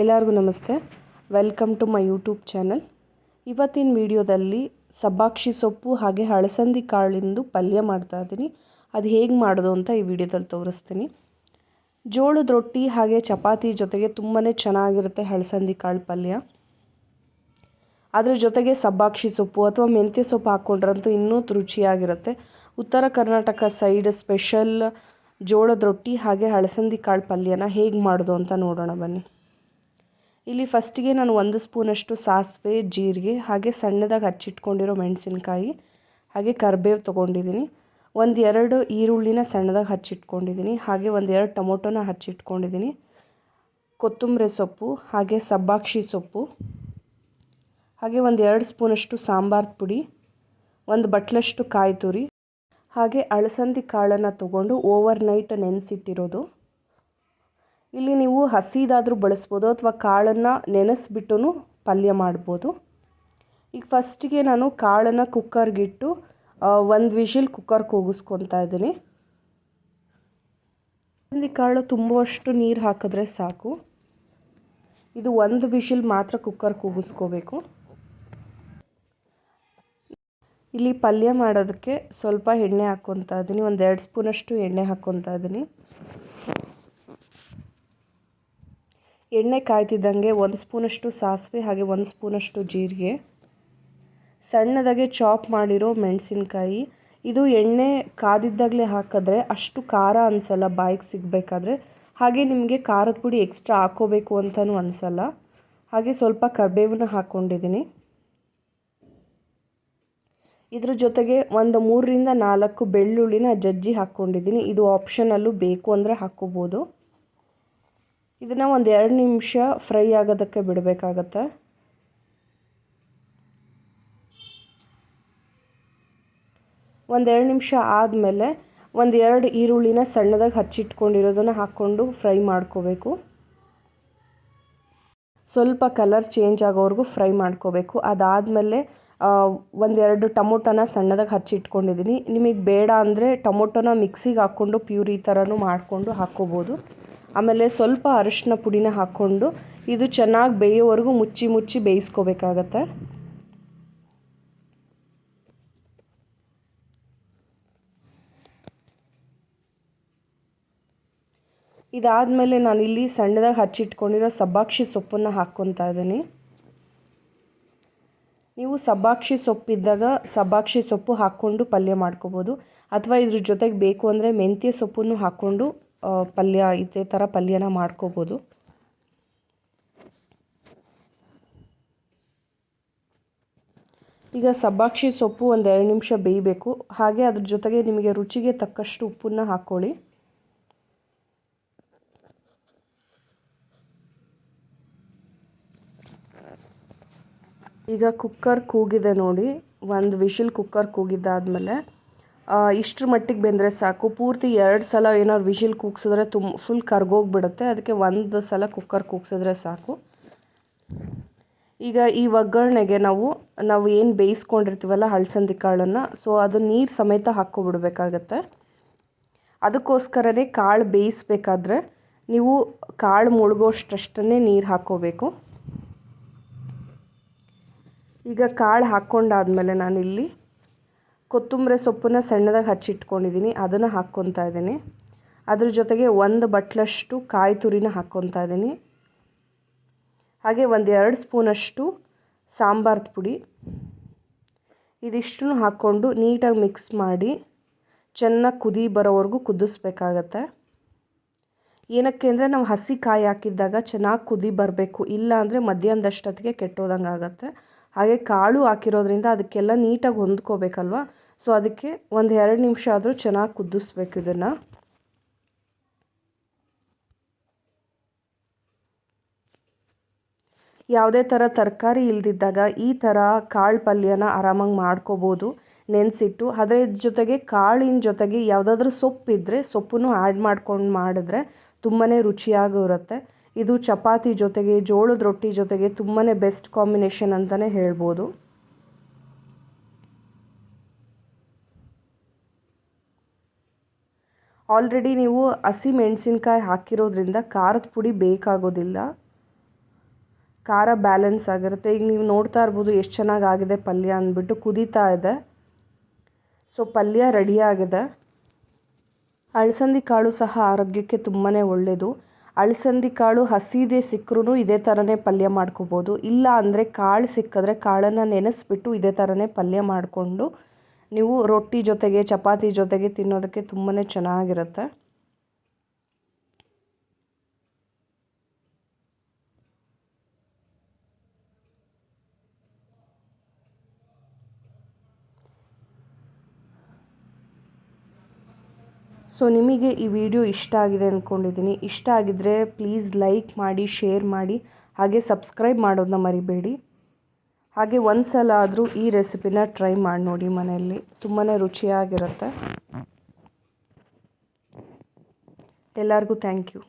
ಎಲ್ಲರಿಗೂ ನಮಸ್ತೆ. Welcome to my YouTube channel ಇವತ್ತಿನ ವಿಡಿಯೋದಲ್ಲಿ ಸಬ್ಬಾಕ್ಷಿ ಸೊಪ್ಪು ಹಾಗೆ ಹಳಸಂದಿ ಕಾಳಿಂದು ಪಲ್ಯ ಮಾಡ್ತಾ ಇದ್ದೀನಿ. ಅದು ಹೇಗೆ ಮಾಡೋದು ಅಂತ ಈ ವಿಡಿಯೋದಲ್ಲಿ ತೋರಿಸ್ತೀನಿ. ಜೋಳದ ರೊಟ್ಟಿ ಹಾಗೆ ಚಪಾತಿ ಜೊತೆಗೆ ತುಂಬಾ ಚೆನ್ನಾಗಿರುತ್ತೆ ಹಳಸಂದಿ ಕಾಳು ಪಲ್ಯ. ಅದರ ಜೊತೆಗೆ ಸಬ್ಬಾಕ್ಷಿ ಸೊಪ್ಪು ಅಥವಾ ಮೆಂತ್ಯ ಸೊಪ್ಪು ಹಾಕ್ಕೊಂಡ್ರಂತೂ ಇನ್ನೂ ರುಚಿಯಾಗಿರುತ್ತೆ. ಉತ್ತರ ಕರ್ನಾಟಕ ಸೈಡ್ ಸ್ಪೆಷಲ್ ಜೋಳದ ರೊಟ್ಟಿ ಹಾಗೆ ಹಳಸಂದಿ ಕಾಳು ಪಲ್ಯನ ಹೇಗೆ ಮಾಡೋದು ಅಂತ ನೋಡೋಣ ಬನ್ನಿ. ಇಲ್ಲಿ ಫಸ್ಟಿಗೆ ನಾನು ಒಂದು ಸ್ಪೂನಷ್ಟು ಸಾಸಿವೆ, ಜೀರಿಗೆ, ಹಾಗೆ ಸಣ್ಣದಾಗಿ ಹಚ್ಚಿಟ್ಕೊಂಡಿರೋ ಮೆಣಸಿನ್ಕಾಯಿ, ಹಾಗೆ ಕರ್ಬೇವು ತೊಗೊಂಡಿದ್ದೀನಿ. ಒಂದು ಎರಡು ಈರುಳ್ಳಿನ ಸಣ್ಣದಾಗಿ ಹಚ್ಚಿಟ್ಕೊಂಡಿದ್ದೀನಿ. ಹಾಗೆ ಒಂದು ಎರಡು ಟೊಮೊಟೊನ ಹಚ್ಚಿಟ್ಕೊಂಡಿದ್ದೀನಿ. ಕೊತ್ತಂಬರಿ ಸೊಪ್ಪು, ಹಾಗೆ ಸಬ್ಬಾಕ್ಷಿ ಸೊಪ್ಪು, ಹಾಗೆ ಒಂದು ಎರಡು ಸ್ಪೂನಷ್ಟು ಸಾಂಬಾರ್ ಪುಡಿ, ಒಂದು ಬಟ್ಲಷ್ಟು ಕಾಯಿ ತುರಿ, ಹಾಗೆ ಅಳಸಂದಿ ಕಾಳನ್ನು ತೊಗೊಂಡು ಓವರ್ ನೈಟ್ ನೆನೆಸಿಟ್ಟಿರೋದು. ಇಲ್ಲಿ ನೀವು ಹಸಿದಾದರೂ ಬಳಸ್ಬೋದು ಅಥವಾ ಕಾಳನ್ನು ನೆನೆಸ್ಬಿಟ್ಟು ಪಲ್ಯ ಮಾಡ್ಬೋದು. ಈಗ ಫಸ್ಟಿಗೆ ನಾನು ಕಾಳನ್ನು ಕುಕ್ಕರ್ಗಿಟ್ಟು ಒಂದು ವಿಷಲ್ ಕುಕ್ಕರ್ ಕೂಗಿಸ್ಕೊತಾ ಇದ್ದೀನಿ. ಅಲಸಂದಿ ಕಾಳು ತುಂಬುವಷ್ಟು ನೀರು ಹಾಕಿದ್ರೆ ಸಾಕು. ಇದು ಒಂದು ವಿಷಲ್ ಮಾತ್ರ ಕುಕ್ಕರ್ ಕೂಗಿಸ್ಕೋಬೇಕು. ಇಲ್ಲಿ ಪಲ್ಯ ಮಾಡೋದಕ್ಕೆ ಸ್ವಲ್ಪ ಎಣ್ಣೆ ಹಾಕ್ಕೊತಾ ಇದ್ದೀನಿ, ಒಂದು ಎರಡು ಸ್ಪೂನಷ್ಟು ಎಣ್ಣೆ ಹಾಕ್ಕೊತಾ ಇದ್ದೀನಿ. ಎಣ್ಣೆ ಕಾಯ್ತಿದ್ದಂಗೆ ಒಂದು ಸ್ಪೂನಷ್ಟು ಸಾಸಿವೆ ಹಾಗೆ ಒಂದು ಸ್ಪೂನಷ್ಟು ಜೀರಿಗೆ. ಸಣ್ಣದಾಗೆ ಚಾಪ್ ಮಾಡಿರೋ ಮೆಣಸಿನ್ಕಾಯಿ. ಇದು ಎಣ್ಣೆ ಕಾದಿದ್ದಾಗಲೇ ಹಾಕಿದ್ರೆ ಅಷ್ಟು ಖಾರ ಅನಿಸಲ್ಲ, ಬಾಯಿಗೆ ಸಿಗಬೇಕಾದ್ರೆ. ಹಾಗೆ ನಿಮಗೆ ಖಾರದ ಪುಡಿ ಎಕ್ಸ್ಟ್ರಾ ಹಾಕೋಬೇಕು ಅಂತಲೂ ಅನಿಸಲ್ಲ. ಹಾಗೆ ಸ್ವಲ್ಪ ಕರಿಬೇವನ್ನ ಹಾಕ್ಕೊಂಡಿದ್ದೀನಿ ಇದ್ರ ಜೊತೆಗೆ ಒಂದು ಮೂರರಿಂದ ನಾಲ್ಕು ಬೆಳ್ಳುಳ್ಳಿನ ಜಜ್ಜಿ ಹಾಕ್ಕೊಂಡಿದ್ದೀನಿ ಇದು ಆಪ್ಷನಲ್ಲೂ ಬೇಕು ಅಂದರೆ ಹಾಕ್ಕೋಬೋದು ಇದನ್ನು ಒಂದು ಎರಡು ನಿಮಿಷ ಫ್ರೈ ಆಗೋದಕ್ಕೆ ಬಿಡಬೇಕಾಗತ್ತೆ. ಒಂದೆರಡು ನಿಮಿಷ ಆದಮೇಲೆ ಒಂದು ಎರಡು ಈರುಳ್ಳಿನ ಸಣ್ಣದಾಗಿ ಹಚ್ಚಿಟ್ಕೊಂಡಿರೋದನ್ನು ಹಾಕ್ಕೊಂಡು ಫ್ರೈ ಮಾಡ್ಕೋಬೇಕು. ಸ್ವಲ್ಪ ಕಲರ್ ಚೇಂಜ್ ಆಗೋವರೆಗೂ ಫ್ರೈ ಮಾಡ್ಕೋಬೇಕು. ಅದಾದಮೇಲೆ ಒಂದೆರಡು ಟೊಮೊಟೊನ ಸಣ್ಣದಾಗಿ ಹಚ್ಚಿಟ್ಕೊಂಡಿದ್ದೀನಿ ನಿಮಗೆ ಬೇಡ ಅಂದರೆ ಟೊಮೊಟೊನ ಮಿಕ್ಸಿಗೆ ಹಾಕ್ಕೊಂಡು ಪ್ಯೂರಿ ಥರನೂ ಮಾಡಿಕೊಂಡು ಹಾಕ್ಕೋಬೋದು. ಆಮೇಲೆ ಸ್ವಲ್ಪ ಅರಿಶಿನ ಪುಡಿನ ಹಾಕ್ಕೊಂಡು ಇದು ಚೆನ್ನಾಗಿ ಬೇಯೋವರೆಗೂ ಮುಚ್ಚಿ ಮುಚ್ಚಿ ಬೇಯಿಸ್ಕೋಬೇಕಾಗತ್ತೆ. ಇದಾದಮೇಲೆ ನಾನಿಲ್ಲಿ ಸಣ್ಣದಾಗಿ ಹಚ್ಚಿಟ್ಕೊಂಡಿರೋ ಸಬ್ಬಾಕ್ಷಿ ಸೊಪ್ಪನ್ನು ಹಾಕ್ಕೊತಾ ಇದ್ದೀನಿ. ನೀವು ಸಬ್ಬಾಕ್ಷಿ ಸೊಪ್ಪಿದ್ದಾಗ ಸಬ್ಬಾಕ್ಷಿ ಸೊಪ್ಪು ಹಾಕ್ಕೊಂಡು ಪಲ್ಯ ಮಾಡ್ಕೋಬೋದು. ಅಥವಾ ಇದ್ರ ಜೊತೆಗೆ ಬೇಕು ಅಂದರೆ ಮೆಂತ್ಯ ಸೊಪ್ಪನ್ನು ಹಾಕ್ಕೊಂಡು ಪಲ್ಯ, ಇದೇ ಥರ ಪಲ್ಯನ ಮಾಡ್ಕೋಬೋದು. ಈಗ ಸಬ್ಬಾಕ್ಷಿ ಸೊಪ್ಪು ಒಂದು ಎರಡು ನಿಮಿಷ ಬೇಯಬೇಕು. ಹಾಗೆ ಅದ್ರ ಜೊತೆಗೆ ನಿಮಗೆ ರುಚಿಗೆ ತಕ್ಕಷ್ಟು ಉಪ್ಪನ್ನು ಹಾಕ್ಕೊಳ್ಳಿ. ಈಗ ಕುಕ್ಕರ್ ಕೂಗಿದೆ ನೋಡಿ. ಒಂದು ವಿಶಿಲ್ ಕುಕ್ಕರ್ ಕೂಗಿದ್ದಾದಮೇಲೆ ಇಷ್ಟರ ಮಟ್ಟಿಗೆ ಬೆಂದರೆ ಸಾಕು. ಪೂರ್ತಿ ಎರಡು ಸಲ ಏನಾದ್ರು ವಿಷಿಲ್ ಕೂಗ್ಸಿದ್ರೆ ತುಂಬ ಫುಲ್ ಕರ್ಗೋಗ್ಬಿಡುತ್ತೆ. ಅದಕ್ಕೆ ಒಂದು ಸಲ ಕುಕ್ಕರ್ ಕೂಗ್ಸಿದ್ರೆ ಸಾಕು. ಈಗ ಈ ಒಗ್ಗರಣೆಗೆ ನಾವು ನಾವು ಏನು ಬೇಯಿಸ್ಕೊಂಡಿರ್ತೀವಲ್ಲ ಹಳಸಂದಿ ಕಾಳನ್ನು ಸೊ ಅದು ನೀರು ಸಮೇತ ಹಾಕ್ಕೊಬಿಡ್ಬೇಕಾಗತ್ತೆ. ಅದಕ್ಕೋಸ್ಕರನೇ ಕಾಳು ಬೇಯಿಸ್ಬೇಕಾದ್ರೆ ನೀವು ಕಾಳು ಮುಳುಗೋಷ್ಟಷ್ಟೇ ನೀರು ಹಾಕ್ಕೋಬೇಕು. ಈಗ ಕಾಳು ಹಾಕ್ಕೊಂಡಾದ್ಮೇಲೆ ನಾನಿಲ್ಲಿ ಕೊತ್ತಂಬರಿ ಸೊಪ್ಪನ್ನ ಸಣ್ಣದಾಗಿ ಹಚ್ಚಿಟ್ಕೊಂಡಿದ್ದೀನಿ ಅದನ್ನು ಹಾಕ್ಕೊತಾ ಇದ್ದೀನಿ. ಅದ್ರ ಜೊತೆಗೆ ಒಂದು ಬಟ್ಲಷ್ಟು ಕಾಯಿ ತುರಿನ ಹಾಕ್ಕೊತಾ ಇದ್ದೀನಿ. ಹಾಗೆ ಒಂದು ಎರಡು ಸ್ಪೂನಷ್ಟು ಸಾಂಬಾರ್ದ ಪುಡಿ. ಇದಿಷ್ಟನ್ನು ಹಾಕ್ಕೊಂಡು ನೀಟಾಗಿ ಮಿಕ್ಸ್ ಮಾಡಿ, ಚೆನ್ನಾಗಿ ಕುದಿ ಬರೋವರೆಗೂ ಕುದಿಸ್ಬೇಕಾಗತ್ತೆ. ಏನಕ್ಕೆ ಅಂದರೆ ನಾವು ಹಸಿ ಕಾಯಿ ಹಾಕಿದ್ದಾಗ ಚೆನ್ನಾಗಿ ಕುದಿ ಬರಬೇಕು, ಇಲ್ಲ ಅಂದರೆ ಮಧ್ಯಾಹ್ನದಷ್ಟೊತ್ತಿಗೆ ಕೆಟ್ಟೋದಂಗೆ ಆಗುತ್ತೆ. ಹಾಗೆ ಕಾಳು ಹಾಕಿರೋದ್ರಿಂದ ಅದಕ್ಕೆಲ್ಲ ನೀಟಾಗಿ ಹೊಂದ್ಕೋಬೇಕಲ್ವ? ಸೊ, ಅದಕ್ಕೆ ಒಂದು ಎರಡು ನಿಮಿಷ ಆದರೂ ಚೆನ್ನಾಗಿ ಕುದಿಸ್ಬೇಕು ಇದನ್ನು. ಯಾವುದೇ ಥರ ತರಕಾರಿ ಇಲ್ದಿದ್ದಾಗ ಈ ಥರ ಕಾಳು ಪಲ್ಯನ ಆರಾಮಾಗಿ ಮಾಡ್ಕೋಬೋದು. ನೆನೆಸಿಟ್ಟು, ಅದರ ಜೊತೆಗೆ ಕಾಳಿನ ಜೊತೆಗೆ ಯಾವುದಾದ್ರೂ ಸೊಪ್ಪಿದ್ದರೆ ಸೊಪ್ಪನ್ನು ಆ್ಯಡ್ ಮಾಡ್ಕೊಂಡು ಮಾಡಿದ್ರೆ ತುಂಬಾ ರುಚಿಯಾಗಿರುತ್ತೆ. ಇದು ಚಪಾತಿ ಜೊತೆಗೆ, ಜೋಳದ ರೊಟ್ಟಿ ಜೊತೆಗೆ ತುಂಬಾ ಬೆಸ್ಟ್ ಕಾಂಬಿನೇಷನ್ ಅಂತಲೇ ಹೇಳ್ಬೋದು. ಆಲ್ರೆಡಿ ನೀವು ಹಸಿ ಮೆಣಸಿನ್ಕಾಯಿ ಹಾಕಿರೋದ್ರಿಂದ ಖಾರದ ಪುಡಿ ಬೇಕಾಗೋದಿಲ್ಲ. ಖಾರ ಬ್ಯಾಲೆನ್ಸ್ ಆಗಿರುತ್ತೆ. ಈಗ ನೀವು ನೋಡ್ತಾ ಇರ್ಬೋದು, ಎಷ್ಟು ಚೆನ್ನಾಗಿ ಆಗಿದೆ ಪಲ್ಯ ಅಂದ್ಬಿಟ್ಟು ಕುದೀತಾ ಇದೆ. ಸೊ ಪಲ್ಯ ರೆಡಿಯಾಗಿದೆ. ಅಳಸಂದಿ ಕಾಳು ಸಹ ಆರೋಗ್ಯಕ್ಕೆ ತುಂಬಾ ಒಳ್ಳೆಯದು ಅಳಸಂದಿ ಕಾಳು ಹಸಿದೇ ಸಿಕ್ಕರೂ ಇದೇ ಥರನೇ ಪಲ್ಯ ಮಾಡ್ಕೋಬೋದು. ಇಲ್ಲ ಅಂದರೆ ಕಾಳು ಸಿಕ್ಕಿದ್ರೆ ಕಾಳನ್ನು ನೆನೆಸ್ಬಿಟ್ಟು ಇದೇ ಥರನೇ ಪಲ್ಯ ಮಾಡಿಕೊಂಡು ನೀವು ರೊಟ್ಟಿ ಜೊತೆಗೆ, ಚಪಾತಿ ಜೊತೆಗೆ ತಿನ್ನೋದಕ್ಕೆ ತುಂಬಾ ಚೆನ್ನಾಗಿರುತ್ತೆ. ಸೊ ನಿಮಗೆ ಈ ವಿಡಿಯೋ ಇಷ್ಟ ಆಗಿದೆ ಅಂದ್ಕೊಂಡಿದ್ದೀನಿ ಇಷ್ಟ ಆಗಿದ್ದರೆ ಪ್ಲೀಸ್ ಲೈಕ್ ಮಾಡಿ ಶೇರ್ ಮಾಡಿ, ಹಾಗೆ ಸಬ್ಸ್ಕ್ರೈಬ್ ಮಾಡೋದನ್ನ ಮರಿಬೇಡಿ. ಹಾಗೆ ಒಂದು ಸಲ ಆದರೂ ಈ ರೆಸಿಪಿನ ಟ್ರೈ ಮಾಡಿ ನೋಡಿ ಮನೆಯಲ್ಲಿ. ತುಂಬಾ ರುಚಿಯಾಗಿರುತ್ತೆ. ಎಲ್ಲರಿಗೂ ಥ್ಯಾಂಕ್ ಯು